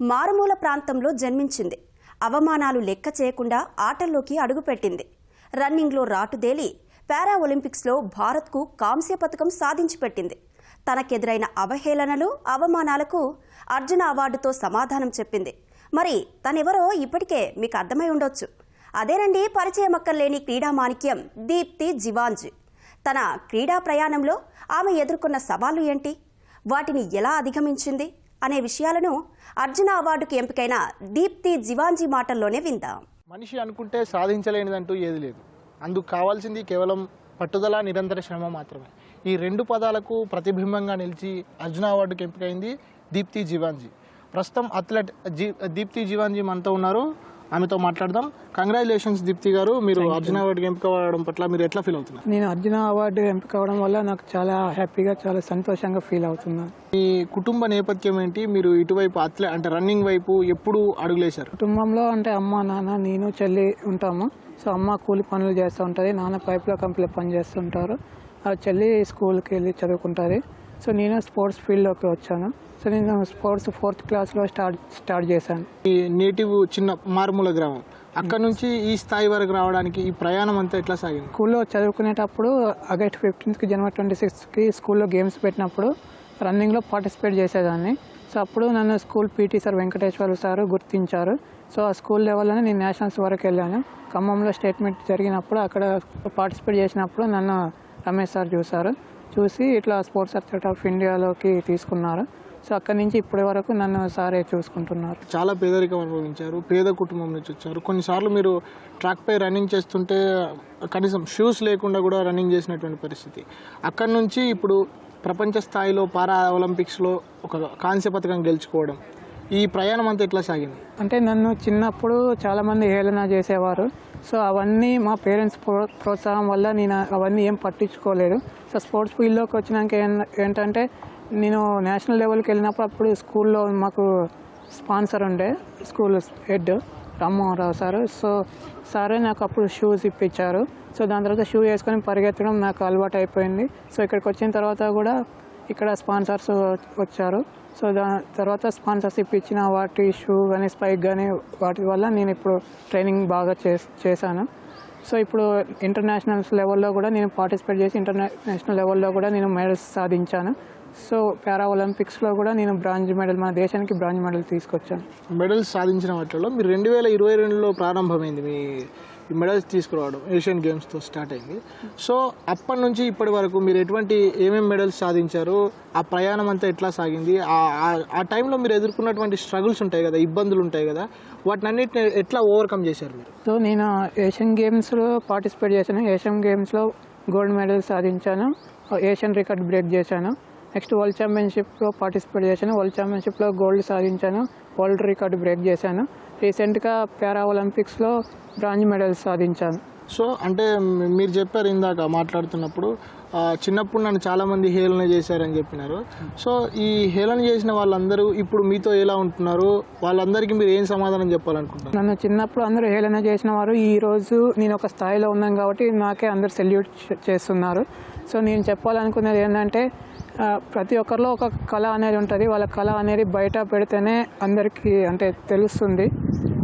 మారుమూల ప్రాంతంలో జన్మించింది. అవమానాలు లెక్క చేయకుండా ఆటల్లోకి అడుగుపెట్టింది. రన్నింగ్లో రాటుదేలి పారా ఒలింపిక్స్లో భారత్కు కాంస్య పథకం సాధించి పెట్టింది తనకెదురైన అవహేళనలు అవమానాలకు అర్జున అవార్డుతో సమాధానం చెప్పింది. మరి తనెవరో ఇప్పటికే మీకు అర్థమై ఉండొచ్చు. అదేనండి పరిచయం అక్కర్లేని క్రీడా మాణిక్యం దీప్తి జివాంజ్. తన క్రీడా ప్రయాణంలో ఆమె ఎదుర్కొన్న సవాళ్ళు ఏంటి? వాటిని ఎలా అధిగమించింది? అనే విషయాలను అర్జున అవార్డుకు ఎంపికైన దీప్తి జివాంజీ మాటల్లోనే విందాం. మనిషి అనుకుంటే సాధించలేనిదంటూ ఏది లేదు. అందుకు కావాల్సింది కేవలం పట్టుదల నిరంతర శ్రమ మాత్రమే. ఈ రెండు పదాలకు ప్రతిబింబంగా నిలిచి అర్జున అవార్డుకి ఎంపికైంది దీప్తి జీవాంజీ. ప్రస్తుతం అథ్లెట్ జీ దీప్తి జీవాంజీ మనతో ఉన్నారు. ఆమెతో మాట్లాడదాం. కంగ్రాచులేషన్స్ దీప్తి గారు. మీరు అర్జున అవార్డుకి ఎంపిక అవ్వడం పట్ల మీరు ఎట్లా ఫీల్ అవుతున్నారు? నేను అర్జున అవార్డు ఎంపిక అవడం వల్ల నాకు చాలా హ్యాపీగా చాలా సంతోషంగా ఫీల్ అవుతున్నాను మీ కుటుంబ నేపథ్యం ఏంటి? మీరు ఇటువైపు అథ్లె అంటే రన్నింగ్ వైపు ఎప్పుడు అడుగులేశారు? కుటుంబంలో అంటే అమ్మ నాన్న నేను చెల్లి ఉంటాము. సో అమ్మ కూలి పనులు చేస్తూ ఉంటుంది నాన్న పైప్లో కంపెనీలో పని చేస్తుంటారు ఆ చెల్లి స్కూల్కి వెళ్ళి చదువుకుంటుంది. సో నేను స్పోర్ట్స్ ఫీల్డ్లోకి వచ్చాను. సో నేను స్పోర్ట్స్ ఫోర్త్ క్లాస్లో స్టార్ట్ స్టార్ట్ చేశాను. ఈ నేటివ్ చిన్న మారుమూల గ్రామం. అక్కడ నుంచి ఈ స్థాయి వరకు రావడానికి ఈ ప్రయాణం అంతా ఎట్లా సాగింది? స్కూల్లో చదువుకునేటప్పుడు ఆగస్ట్ ఫిఫ్టీన్త్కి జనవరి ట్వంటీ సిక్స్త్కి స్కూల్లో గేమ్స్ పెట్టినప్పుడు రన్నింగ్లో పార్టిసిపేట్ చేసేదాన్ని. సో అప్పుడు నన్ను school PT sir Venkateswara sir గుర్తించారు. సో ఆ స్కూల్ లెవెల్లోనే నేను నేషనల్స్ వరకు వెళ్ళాను. ఖమ్మంలో స్టేట్మెంట్ జరిగినప్పుడు అక్కడ పార్టిసిపేట్ చేసినప్పుడు నన్ను రమేష్ సార్ చూశారు. చూసి ఇట్లా స్పోర్ట్స్ అథ్లెట్ ఆఫ్ ఇండియాలోకి తీసుకున్నారు. సో అక్కడి నుంచి ఇప్పటి వరకు నన్ను సారే చూసుకుంటున్నారు. చాలా పేదరికం అనుభవించారు పేద కుటుంబం నుంచి వచ్చారు. కొన్నిసార్లు మీరు ట్రాక్ పై రన్నింగ్ చేస్తుంటే కనీసం షూస్ లేకుండా కూడా రన్నింగ్ చేసినటువంటి పరిస్థితి. అక్కడి నుంచి ఇప్పుడు ప్రపంచ స్థాయిలో పారా ఒలింపిక్స్లో ఒక కాంస్య పథకం గెలుచుకోవడం ఈ ప్రయాణం అంతా ఎట్లా సాగింది? అంటే నన్ను చిన్నప్పుడు చాలామంది హేళన చేసేవారు. సో అవన్నీ మా పేరెంట్స్ ప్రో ప్రోత్సాహం వల్ల నేను అవన్నీ ఏం పట్టించుకోలేదు. సో స్పోర్ట్స్ ఫీల్డ్లోకి వచ్చినాక ఏం- ఏంటంటే నేను నేషనల్ లెవెల్కి వెళ్ళినప్పుడు అప్పుడు స్కూల్లో మాకు స్పాన్సర్ ఉండే school head Rammohan Rao sir. So సారే నాకు అప్పుడు షూస్ ఇప్పించారు. సో దాని తర్వాత షూ వేసుకొని పరిగెత్తడం నాకు అలవాటు అయిపోయింది సో ఇక్కడికి వచ్చిన తర్వాత కూడా ఇక్కడ స్పాన్సర్స్ వచ్చారు. సో దాని తర్వాత స్పాన్సర్షిప్ ఇచ్చిన వాటి షూ కానీ స్పైక్ కానీ వాటి వల్ల నేను ఇప్పుడు ట్రైనింగ్ బాగా చే చేశాను. సో ఇప్పుడు ఇంటర్నేషనల్స్ లెవెల్లో కూడా నేను పార్టిసిపేట్ చేసి ఇంటర్నేషనల్ లెవెల్లో కూడా నేను మెడల్స్ సాధించాను. సో పారా ఒలింపిక్స్లో కూడా నేను బ్రాంజ్ మెడల్ మన దేశానికి బ్రాంజ్ మెడల్ తీసుకొచ్చాను. మెడల్స్ సాధించిన వాటిలో మీరు రెండు వేల ఇరవై రెండులో ప్రారంభమైంది మీ ఈ మెడల్స్ తీసుకురావడం ఏషియన్ గేమ్స్తో స్టార్ట్ అయింది. సో అప్పటి నుంచి ఇప్పటి వరకు మీరు ఎటువంటి ఏమేమి మెడల్స్ సాధించారు? ఆ ప్రయాణం అంతా ఎట్లా సాగింది? ఆ- టైంలో మీరు ఎదుర్కొన్నటువంటి స్ట్రగుల్స్ ఉంటాయి కదా ఇబ్బందులు ఉంటాయి కదా వాటిని అన్నిటిని ఎట్లా ఓవర్కమ్ చేశారు మీరు? సో నేను ఏషియన్ గేమ్స్లో పార్టిసిపేట్ చేశాను. ఏషియన్ గేమ్స్లో గోల్డ్ మెడల్ సాధించాను. ఏషియన్ రికార్డ్ బ్రేక్ చేశాను. నెక్స్ట్ వరల్డ్ ఛాంపియన్షిప్లో పార్టిసిపేట్ చేశాను. వరల్డ్ ఛాంపియన్షిప్లో గోల్డ్ సాధించాను. వరల్డ్ రికార్డ్ బ్రేక్ చేశాను. రీసెంట్గా పారా ఒలింపిక్స్లో బ్రాంజ్ మెడల్ సాధించాను. సో అంటే మీరు చెప్పారు ఇందాక మాట్లాడుతున్నప్పుడు చిన్నప్పుడు నన్ను చాలామంది హేళన చేశారని చెప్పినారు. సో ఈ హేళన చేసిన వాళ్ళందరూ ఇప్పుడు మీతో ఎలా ఉంటున్నారు? వాళ్ళందరికీ మీరు ఏం సమాధానం చెప్పాలనుకుంటున్నారు? నన్ను చిన్నప్పుడు అందరూ హేళన చేసిన వారు ఈ రోజు నేను ఒక స్థాయిలో ఉన్నాను కాబట్టి నాకే అందరు సెల్యూట్ చేస్తున్నారు. సో నేను చెప్పాలనుకునేది ఏంటంటే ప్రతి ఒక్కరిలో ఒక కళ అనేది ఉంటుంది. వాళ్ళ కళ అనేది బయట పెడితేనే అందరికీ అంటే తెలుస్తుంది.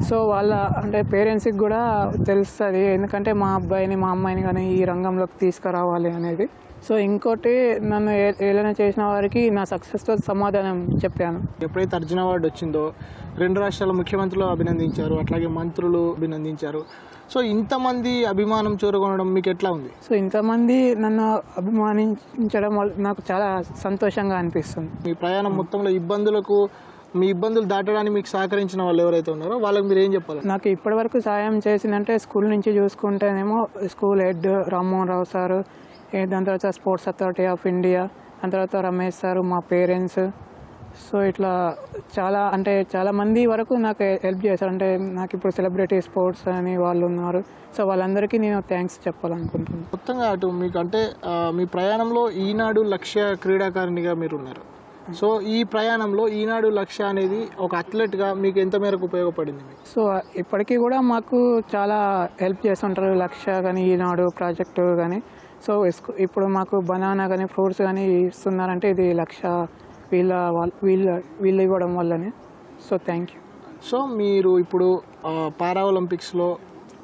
సో వాళ్ళ అంటే పేరెంట్స్కి కూడా తెలుస్తుంది. ఎందుకంటే మా అబ్బాయిని మా అమ్మాయిని కానీ ఈ రంగంలోకి తీసుకురావాలి అనేది. సో ఇంకోటి నన్ను ఏ- ఏలన చేసిన వారికి నా సక్సెస్తో సమాధానం చెప్పాను. ఎప్పుడైతే అర్జున అవార్డు వచ్చిందో రెండు రాష్ట్రాల ముఖ్యమంత్రులు అభినందించారు అట్లాగే మంత్రులు అభినందించారు. సో ఇంతమంది అభిమానం చూరగొనడం మీకు ఎట్లా ఉంది? సో ఇంతమంది నన్ను అభిమానించడం వల్ల నాకు చాలా సంతోషంగా అనిపిస్తుంది. మీ ప్రయాణం మొత్తంలో ఇబ్బందులకు మీ ఇబ్బందులు దాటడానికి మీకు సహకరించిన వాళ్ళు ఎవరైతే ఉన్నారో వాళ్ళకి మీరు ఏం చెప్పాలి? నాకు ఇప్పటివరకు సాయం చేసిందంటే స్కూల్ నుంచి చూసుకుంటేనేమో school head Rammohan Rao sir దాని తర్వాత స్పోర్ట్స్ అథారిటీ ఆఫ్ ఇండియా దాని తర్వాత రమేష్ సారు మా పేరెంట్స్. సో ఇట్లా చాలా అంటే చాలా మంది వరకు నాకు హెల్ప్ చేశారు. అంటే నాకు ఇప్పుడు సెలబ్రిటీ స్పోర్ట్స్ అని వాళ్ళు ఉన్నారు. సో వాళ్ళందరికీ నేను థ్యాంక్స్ చెప్పాలనుకుంటున్నాను. మొత్తంగా అటు మీకు అంటే మీ ప్రయాణంలో ఈనాడు లక్ష్య క్రీడాకారిణిగా మీరు ఉన్నారు. సో ఈ ప్రయాణంలో ఈనాడు లక్ష్య అనేది ఒక అథ్లెట్గా మీకు ఎంత మేరకు ఉపయోగపడింది? సో ఇప్పటికీ కూడా మాకు చాలా హెల్ప్ చేస్తుంటారు లక్ష్య కానీ ఈనాడు ప్రాజెక్టు కానీ సో ఇప్పుడు మాకు బనానా కానీ ఫ్రూట్స్ కానీ ఇస్తున్నారంటే ఇది లక్ష వీళ్ళ వాళ్ళ వీళ్ళ ఇవ్వడం వల్లనే. So thank you. సో మీరు ఇప్పుడు పారా ఒలింపిక్స్లో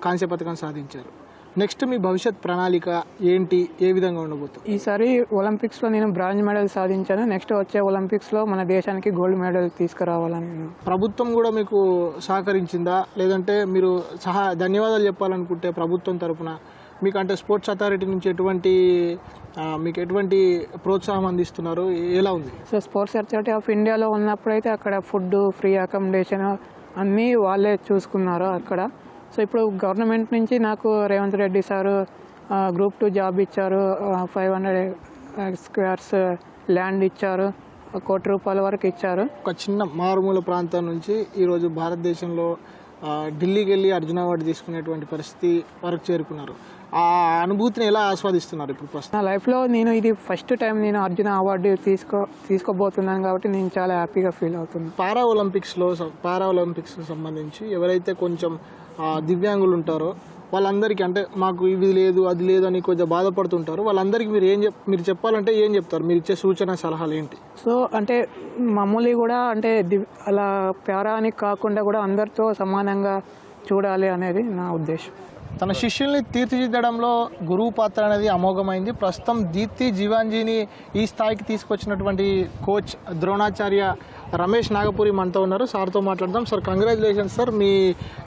కాంస్య పథకం సాధించారు. నెక్స్ట్ మీ భవిష్యత్ ప్రణాళిక ఏంటి? ఏ విధంగా ఉండబోతుంది? ఈసారి ఒలింపిక్స్లో నేను బ్రాంజ్ మెడల్ సాధించాను. నెక్స్ట్ వచ్చే ఒలింపిక్స్లో మన దేశానికి గోల్డ్ మెడల్ తీసుకురావాలని నేను. ప్రభుత్వం కూడా మీకు సహకరించిందా? లేదంటే మీరు సహా ధన్యవాదాలు చెప్పాలనుకుంటే ప్రభుత్వం తరపున మీకు అంటే స్పోర్ట్స్ అథారిటీ నుంచి ఎటువంటి మీకు ఎటువంటి ప్రోత్సాహం అందిస్తున్నారు? ఎలా ఉంది? సో స్పోర్ట్స్ అథారిటీ ఆఫ్ ఇండియాలో ఉన్నప్పుడైతే అక్కడ ఫుడ్ ఫ్రీ అకామిడేషన్ అన్నీ వాళ్ళే చూసుకున్నారు అక్కడ. సో ఇప్పుడు గవర్నమెంట్ నుంచి నాకు Revanth Reddy sir group two job ఇచ్చారు. ఫైవ్ హండ్రెడ్ స్క్వేర్స్ ల్యాండ్ ఇచ్చారు. కోటి రూపాయల వరకు ఇచ్చారు. ఒక చిన్న మారుమూల ప్రాంతం నుంచి ఈరోజు భారతదేశంలో ఢిల్లీకి వెళ్ళి అర్జున అవార్డు తీసుకునేటువంటి పరిస్థితి వరకు చేరుకున్నారు. ఆ అనుభూతిని ఎలా ఆస్వాదిస్తున్నారు ఇప్పుడు ప్రస్తుతం? నా లైఫ్లో నేను ఇది ఫస్ట్ టైం నేను అర్జున అవార్డు తీసుకో తీసుకోబోతున్నాను కాబట్టి నేను చాలా హ్యాపీగా ఫీల్ అవుతున్నాను పారా ఒలింపిక్స్లో పారా ఒలింపిక్స్ సంబంధించి ఎవరైతే కొంచెం దివ్యాంగులు ఉంటారో వాళ్ళందరికీ అంటే మాకు ఇది లేదు అది లేదు అని కొంచెం బాధపడుతుంటారు. వాళ్ళందరికీ మీరు ఏం చెప్ మీరు చెప్పాలంటే ఏం చెప్తారు? మీరు ఇచ్చే సూచన సలహాలు ఏంటి? సో అంటే మమ్మల్ని కూడా అంటే అలా ప్యారా అని కాకుండా కూడా అందరితో సమానంగా చూడాలి అనేది నా ఉద్దేశం. తన శిష్యుల్ని తీర్చిదిద్దడంలో గురువు పాత్ర అనేది అమోఘమైంది. ప్రస్తుతం దీప్తి జీవాంజీని ఈ స్థాయికి తీసుకొచ్చినటువంటి కోచ్ ద్రోణాచార్య రమేష్ నాగపూరి మనతో ఉన్నారు. సార్తో మాట్లాడదాం. Sir congratulations sir. మీ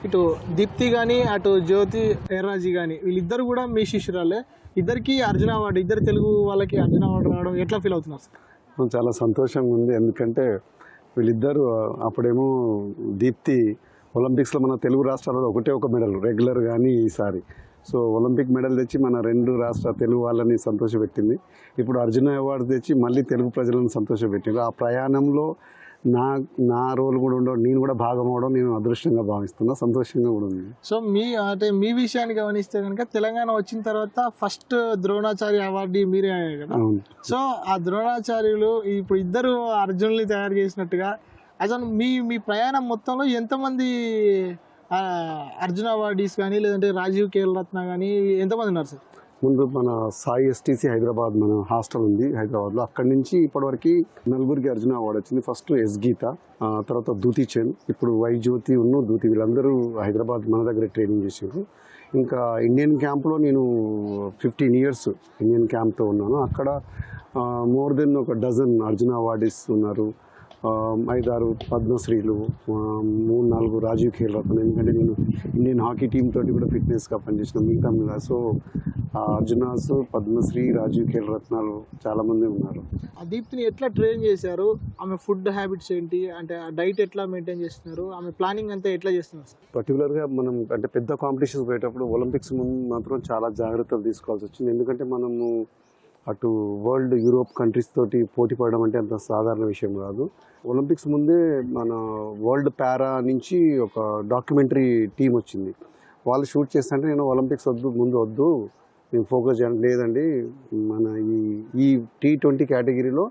ఇటు దీప్తి కానీ అటు జ్యోతి ఎర్రాజీ కానీ వీళ్ళిద్దరు కూడా మీ శిష్యురాలే. ఇద్దరికి అర్జున అవార్డు ఇద్దరు తెలుగు వాళ్ళకి అర్జున అవార్డు రావడం ఎట్లా ఫీల్ అవుతున్నారు సార్? చాలా సంతోషంగా ఉంది. ఎందుకంటే వీళ్ళిద్దరు అప్పుడేమో దీప్తి ఒలింపిక్స్లో మన తెలుగు రాష్ట్రాలలో ఒకటే ఒక మెడల్ రెగ్యులర్ కానీ ఈసారి. సో ఒలింపిక్ మెడల్ తెచ్చి మన రెండు రాష్ట్ర తెలుగు వాళ్ళని సంతోషపెట్టింది ఇప్పుడు అర్జున అవార్డు తెచ్చి మళ్ళీ తెలుగు ప్రజలను సంతోషపెట్టింది ఆ ప్రయాణంలో నా నా రోల్ కూడా ఉండడం నేను కూడా భాగం అవడం నేను అదృష్టంగా భావిస్తున్నా సంతోషంగా కూడా ఉంది. సో మీ అంటే మీ విషయాన్ని గమనిస్తే కనుక తెలంగాణ వచ్చిన తర్వాత ఫస్ట్ ద్రోణాచార్య అవార్డు మీరే కదా? సో ఆ ద్రోణాచార్యులు ఇప్పుడు ఇద్దరు అర్జునుల్ని తయారు చేసినట్టుగా అసలు మీ మీ ప్రయాణం మొత్తంలో ఎంతమంది అర్జున అవార్డీస్ కానీ లేదంటే రాజీవ్ కేల్ రత్న కానీ ఎంతమంది ఉన్నారు సార్? ముందు మన సాయి ఎస్టీసీ హైదరాబాద్ మన హాస్టల్ ఉంది హైదరాబాద్లో. అక్కడి నుంచి ఇప్పటివరకు నలుగురికి అర్జున అవార్డు వచ్చింది. ఫస్ట్ ఎస్ గీత తర్వాత దూతి చంద్ ఇప్పుడు వైజ్యోతి ఉన్న ఉన్ను దూతి వీళ్ళందరూ హైదరాబాద్ మన దగ్గర ట్రైనింగ్ చేసారు ఇంకా ఇండియన్ క్యాంప్లో నేను ఫిఫ్టీన్ ఇయర్స్ ఇండియన్ క్యాంప్తో ఉన్నాను. అక్కడ మోర్ దెన్ ఒక డజన్ అర్జున అవార్డీస్ ఉన్నారు. ఐదారు పద్మశ్రీలు మూడు నాలుగు రాజీవ్ ఖేల్ రత్న ఎందుకంటే నేను ఇండియన్ హాకీ టీమ్ తోటి కూడా ఫిట్నెస్గా పనిచేసిన మిగతా మీద సో అర్జునాస్ పద్మశ్రీ రాజీవ్ ఖేల్ రత్నాలు చాలామంది ఉన్నారు. ఆ దీప్తిని ఎట్లా ట్రైన్ చేశారు? ఆమె ఫుడ్ హ్యాబిట్స్ ఏంటి? అంటే ఆ డైట్ ఎట్లా మెయింటైన్ చేస్తున్నారు? ఆమె ప్లానింగ్ అంతా ఎట్లా చేస్తున్నారు పర్టికులర్గా మనం అంటే పెద్ద కాంపిటీషన్స్ పోయేటప్పుడు ఒలింపిక్స్ ముందు మాత్రం చాలా జాగ్రత్తలు తీసుకోవాల్సి వచ్చింది. ఎందుకంటే మనము అటు వరల్డ్ యూరోప్ కంట్రీస్ తోటి పోటీ పడడం అంటే అంత సాధారణ విషయం కాదు. ఒలింపిక్స్ ముందే మన వరల్డ్ పారా నుంచి ఒక డాక్యుమెంటరీ టీం వచ్చింది. వాళ్ళు షూట్ చేస్తుంటే నేను ఒలింపిక్స్ వద్దు ముందు వద్దు నేను ఫోకస్ చేయడం లేదండి మన ఈ ఈ టీ ట్వంటీ కేటగిరీలో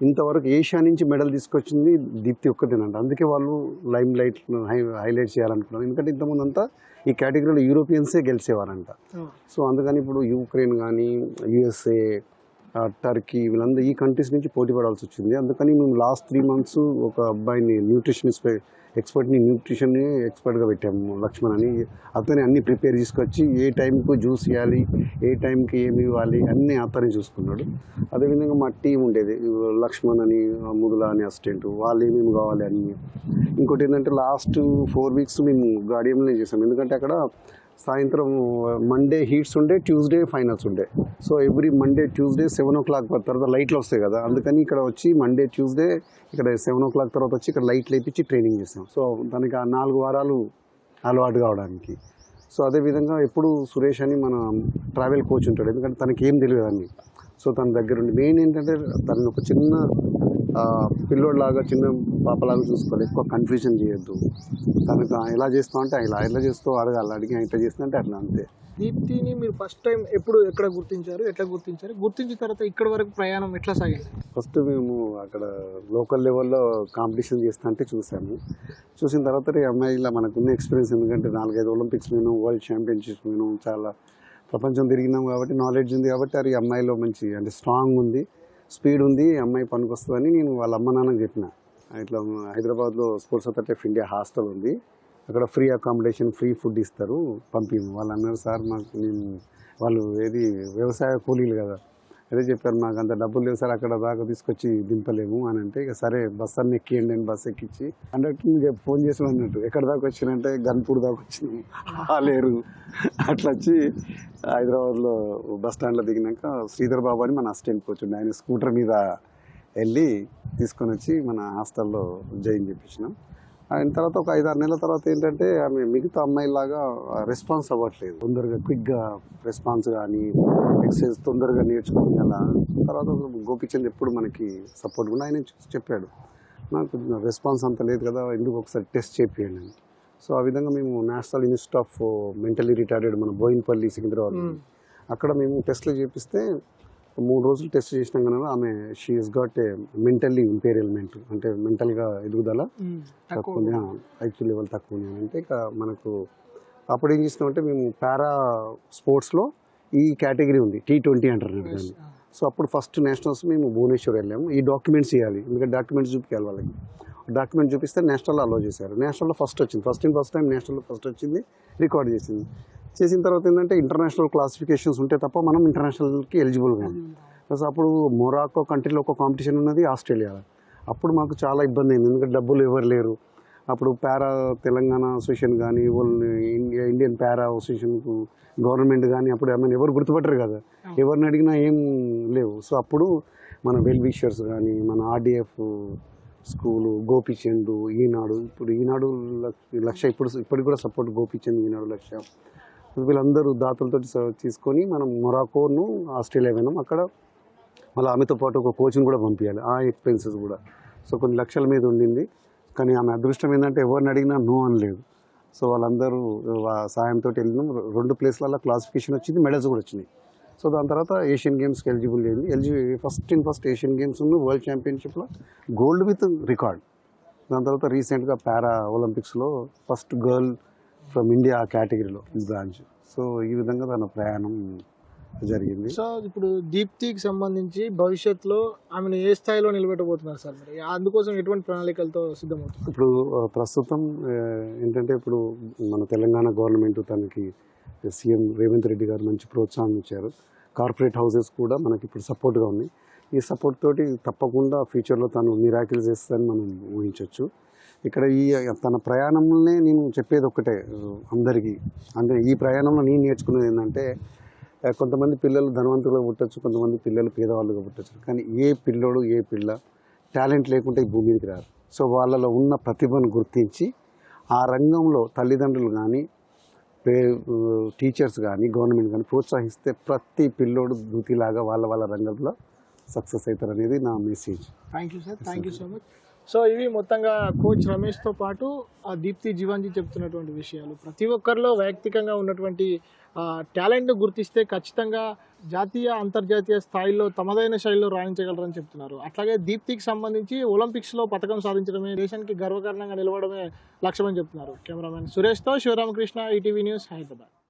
ఇంతవరకు ఏషియా నుంచి మెడల్ తీసుకొచ్చింది దీప్తి ఒక్కదేనంట అందుకే వాళ్ళు లైమ్ లైట్ హై హైలైట్ చేయాలనుకున్నారు. ఎందుకంటే ఇంతకుముందు అంతా ఈ కేటగిరీలో యూరోపియన్సే గెలిచేవారంట. సో అందుకని ఇప్పుడు యూక్రెయిన్ కానీ యుఎస్ఏ టర్కీ వీళ్ళందరూ ఈ కంట్రీస్ నుంచి పోటీ పడాల్సి వచ్చింది. అందుకని మేము లాస్ట్ త్రీ మంత్స్ ఒక అబ్బాయిని న్యూట్రిషనిస్ట్ ఎక్స్పర్ట్ని న్యూట్రిషన్ ఎక్స్పర్ట్గా పెట్టాము లక్ష్మణ్ అని. అతని అన్ని ప్రిపేర్ తీసుకొచ్చి ఏ టైంకు జ్యూస్ ఇవ్వాలి ఏ టైంకి ఏమి ఇవ్వాలి అన్నీ అతనే చూసుకున్నాడు. అదేవిధంగా మా టీం ఉండేది. లక్ష్మణ్ అని ముదుల అని అసిస్టెంట్ వాళ్ళు ఏమేమి కావాలి అని ఇంకోటి ఏంటంటే లాస్ట్ ఫోర్ వీక్స్ మేము గాడియంలో చేసాం ఎందుకంటే అక్కడ సాయంత్రం మండే హీట్స్ ఉండే ట్యూస్డే ఫైనల్స్ ఉండే. So every Monday Tuesday seven o'clock తర్వాత లైట్లు వస్తాయి కదా. అందుకని ఇక్కడ వచ్చి మండే ట్యూస్డే ఇక్కడ సెవెన్ ఓ క్లాక్ తర్వాత వచ్చి ఇక్కడ లైట్లు వేయించి ట్రైనింగ్ చేసాం సో దానికి ఆ నాలుగు వారాలు అలవాటు కావడానికి. సో అదేవిధంగా ఎప్పుడు సురేష్ అని మన ట్రావెల్ కోచ్ ఉంటాడు. ఎందుకంటే తనకి ఏం తెలియదు అన్ని. సో తన దగ్గర ఉండి మెయిన్ ఏంటంటే తనని ఒక చిన్న పిల్లోడ్లాగా చిన్న పాపలాగా చూసుకోవాలి. ఎక్కువ కన్ఫ్యూజన్ చేయొద్దు. తనకు ఎలా చేస్తావు అంటే ఇలా ఎలా చేస్తావు? అడగాలి అడిగి ఇట్లా చేస్తా అంటే అట్లా అంతే. దీప్తిని మీరు ఫస్ట్ టైం ఎప్పుడు ఎక్కడ గుర్తించారు? ఎట్లా గుర్తించారు? గుర్తించిన తర్వాత ఇక్కడ వరకు ప్రయాణం ఎట్లా సాగింది? ఫస్ట్ మేము అక్కడ లోకల్ లెవెల్లో కాంపిటీషన్ చేస్తా అంటే చూసాము. చూసిన తర్వాత ఈ అమ్మాయిలా మనకున్న ఎక్స్పీరియన్స్ ఎందుకంటే నాలుగైదు ఒలింపిక్స్ పోయినాం వరల్డ్ ఛాంపియన్షిప్స్ పోయినాం చాలా ప్రపంచం తిరిగినాం కాబట్టి నాలెడ్జ్ ఉంది కాబట్టి అది అమ్మాయిలో మంచి అంటే స్ట్రాంగ్ ఉంది. స్పీడ్ ఉంది అమ్మాయి పనికొస్తుందని నేను వాళ్ళ అమ్మ నాన్నకి చెప్పిన. ఇట్లా హైదరాబాద్లో sports authority of India hostel ఉంది. అక్కడ ఫ్రీ అకామిడేషన్ ఫ్రీ ఫుడ్ ఇస్తారు పంపి వాళ్ళు అన్నారు సార్ మాకు నేను వాళ్ళు ఏది వ్యవసాయ కూలీలు కదా. అదే చెప్పారు మాకు అంత డబ్బులు లేవు సార్ అక్కడ దాకా తీసుకొచ్చి దింపలేము అని అంటే ఇక సరే బస్ అన్ని ఎక్కియండి అని బస్ ఎక్కించి కండక్టర్ ఫోన్ చేసి అన్నట్టు ఎక్కడ దాకా వచ్చినంటే గన్పూర్ దాకా వచ్చినాము. లేరు. అట్లా వచ్చి హైదరాబాద్లో బస్ స్టాండ్లో దిగినాక శ్రీధర్ బాబు అని మన అసిస్టెంట్ కోచ్ ఆయన స్కూటర్ మీద వెళ్ళి తీసుకొని వచ్చి మన హాస్టల్లో జాయిన్ చేయించినాం అయిన తర్వాత ఒక ఐదు ఆరు నెలల తర్వాత ఏంటంటే ఆమె మిగతా అమ్మాయిలాగా రెస్పాన్స్ అవ్వట్లేదు. తొందరగా క్విక్గా రెస్పాన్స్ కానీ ఎక్సర్సైజ్ తొందరగా నేర్చుకుని అలా తర్వాత గోపిచంద్ ఎప్పుడు మనకి సపోర్ట్ కూడా ఆయన చూసి చెప్పాడు. నాకు రెస్పాన్స్ అంత లేదు కదా ఎందుకు ఒకసారి టెస్ట్ చేపియండి అని. సో ఆ విధంగా మేము national institute of mentally retarded మన బోయిన్పల్లి సికింద్రాబాద్. అక్కడ మేము టెస్ట్లు చేపిస్తే మూడు రోజులు టెస్ట్ చేసినాం కానీ ఆమె she's got a mentally impairment అంటే మెంటల్గా ఎదుగుదల తక్కువ ఐక్యూ లెవెల్ తక్కువ అంటే ఇక మనకు అప్పుడు ఏం చేసినామంటే మేము పారా స్పోర్ట్స్లో ఈ కేటగిరీ ఉంది టీ ట్వంటీ అంటారు దాన్ని. సో అప్పుడు ఫస్ట్ నేషనల్స్ మేము భువనేశ్వర్ వెళ్ళాము. ఈ డాక్యుమెంట్స్ ఇవ్వాలి. ఎందుకంటే డాక్యుమెంట్స్ చూపించాలి వాళ్ళకి. డాక్యుమెంట్ చూపిస్తే నేషనల్ అలో చేశారు. నేషనల్లో ఫస్ట్ వచ్చింది. ఫస్ట్ ఇన్ ఫస్ట్ టైం నేషనల్లో ఫస్ట్ వచ్చింది. రికార్డ్ చేసింది. చేసిన తర్వాత ఏంటంటే ఇంటర్నేషనల్ క్లాసిఫికేషన్స్ ఉంటే తప్ప మనం ఇంటర్నేషనల్కి ఎలిజిబుల్ కాదు. ప్లస్ అప్పుడు మొరాకో కంట్రీలో ఒక కాంపిటీషన్ ఉన్నది ఆస్ట్రేలియా అప్పుడు మాకు చాలా ఇబ్బంది అయింది. ఎందుకంటే డబ్బులు ఎవరు లేరు. అప్పుడు పారా తెలంగాణ అసోసియేషన్ కానీ ఇండియా ఇండియన్ పారా అసోసియేషన్కు గవర్నమెంట్ కానీ అప్పుడు ఆమెను ఎవరు గుర్తుపట్టరు కదా. ఎవరిని అడిగినా ఏం లేవు. సో అప్పుడు మన వెల్ విషర్స్ కానీ మన ఆర్డిఎఫ్ స్కూలు గోపిచంద్ ఈనాడు ఇప్పుడు ఈనాడు లక్ష ఇప్పుడు ఇప్పటికి కూడా సపోర్ట్ గోపిచంద్ ఈనాడు లక్ష. వీళ్ళందరూ దాతలతో తీసుకొని మనం మొరాకోను ఆస్ట్రేలియా పోయినాం అక్కడ మళ్ళీ ఆమెతో పాటు ఒక కోచింగ్ కూడా పంపించాలి ఆ ఎక్స్పెన్సెస్ కూడా. సో కొన్ని లక్షల మీద ఉండింది. కానీ ఆమె అదృష్టం ఏంటంటే ఎవరిని అడిగినా నో అని లేదు. సో వాళ్ళందరూ సాయంతో వెళ్ళినాం. రెండు ప్లేస్లలో క్లాసిఫికేషన్ వచ్చింది మెడల్స్ కూడా వచ్చినాయి. సో దాని తర్వాత ఏషియన్ గేమ్స్కి ఎలిజిబుల్ అయింది. Eligible first in first Asian games world ఛాంపియన్షిప్లో gold with record. దాని తర్వాత రీసెంట్గా పారా ఒలింపిక్స్లో ఫస్ట్ గర్ల్ ఫ్రమ్ ఇండియా కేటగిరీలో బ్రాంచ్ సో ఈ విధంగా తన ప్రయాణం జరిగింది. సో ఇప్పుడు దీప్తికి సంబంధించి భవిష్యత్తులో ఆమెను ఏ స్థాయిలో నిలబెట్టబోతున్నారు సార్ మరి? అందుకోసం ఎటువంటి ప్రణాళికలతో సిద్ధమవుతుంది ఇప్పుడు ప్రస్తుతం ఏంటంటే ఇప్పుడు మన తెలంగాణ గవర్నమెంట్ తనకి సీఎం రేవంత్ రెడ్డి గారు మంచి ప్రోత్సాహం ఇచ్చారు. కార్పొరేట్ హౌసెస్ కూడా మనకి ఇప్పుడు సపోర్ట్గా ఉన్నాయి. ఈ సపోర్ట్ తోటి తప్పకుండా ఫ్యూచర్లో తను మిరాకిల్ చేస్తుందని మనం ఊహించవచ్చు ఇక్కడ ఈ తన ప్రయాణంలోనే నేను చెప్పేది ఒక్కటే అందరికీ. అంటే ఈ ప్రయాణంలో నేను నేర్చుకున్నది ఏంటంటే కొంతమంది పిల్లలు ధనవంతులుగా పుట్టచ్చు కొంతమంది పిల్లలు పేదవాళ్ళుగా పుట్టచ్చు. కానీ ఏ పిల్లోడు ఏ పిల్ల టాలెంట్ లేకుంటే ఈ భూమి మీదకి రారు సో వాళ్ళలో ఉన్న ప్రతిభను గుర్తించి ఆ రంగంలో తల్లిదండ్రులు కానీ పే టీచర్స్ కానీ గవర్నమెంట్ కానీ ప్రోత్సహిస్తే ప్రతి పిల్లోడు ధృతిలాగా వాళ్ళ వాళ్ళ రంగంలో సక్సెస్ అవుతారు అనేది నా message. Thank you sir thank you so much so ఇవి మొత్తంగా కోచ్ రమేష్తో పాటు ఆ దీప్తి జీవాంజీ చెప్తున్నటువంటి విషయాలు. ప్రతి ఒక్కరిలో వైయక్తికంగా ఉన్నటువంటి టాలెంట్ను గుర్తిస్తే ఖచ్చితంగా జాతీయ అంతర్జాతీయ స్థాయిలో తమదైన శైలిలో రాణించగలరని చెప్తున్నారు. అట్లాగే దీప్తికి సంబంధించి ఒలింపిక్స్లో పథకం సాధించడమే దేశానికి గర్వకారణంగా నిలవడమే లక్ష్యమని చెప్తున్నారు కెమెరామెన్ సురేష్తో శివరామకృష్ణ ఈటీవీ న్యూస్ హైదరాబాద్.